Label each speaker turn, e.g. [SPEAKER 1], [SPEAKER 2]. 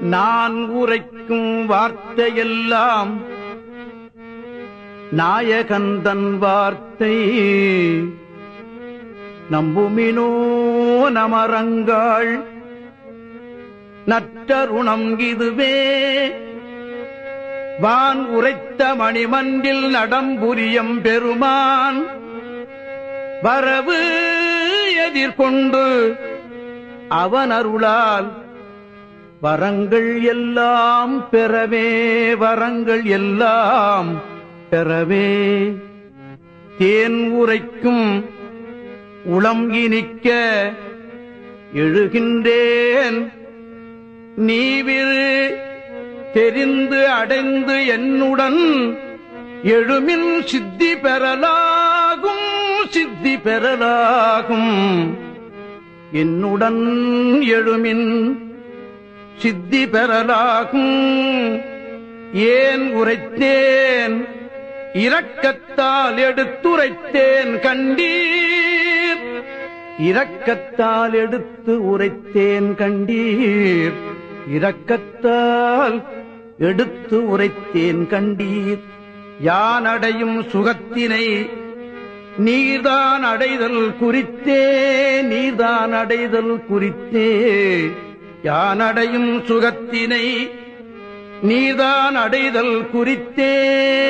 [SPEAKER 1] நான் உரைக்கும் வார்த்தையெல்லாம் நாயகந்தன் வார்த்தை. நம்புமினோ நமரங்காள் நற்றருணம் இதுவே. வான் உரைத்த மணிமண்டில் நடம்புரியம் பெருமான். வரவு எதிர்கொண்டு அவன் அருளால் வரங்கள் எல்லாம் பெறவே வரங்கள் எல்லாம் பெறவே. தேன் உரைக்கும் உளம் இனிக்க எழுகின்றேன். நீவிரு தெரிந்து அடைந்து என்னுடன் எழுமின் சித்தி பெறலாம். சித்தி பெறலாகும். என்னுடன் எழுமின் சித்தி பெறலாகும். ஏன் உரைத்தேன்? இரக்கத்தால் எடுத்துரைத்தேன் கண்டீர். இரக்கத்தால் எடுத்து உரைத்தேன் கண்டீர். இரக்கத்தால் எடுத்து உரைத்தேன் கண்டீர். யானடையும் சுகத்தினை நீர்தான் அடைதல் குறித்தே நீர்தான் அடைதல் குறித்தே. யான் அடையும் சுகத்தினை நீதான் அடைதல் குறித்தே.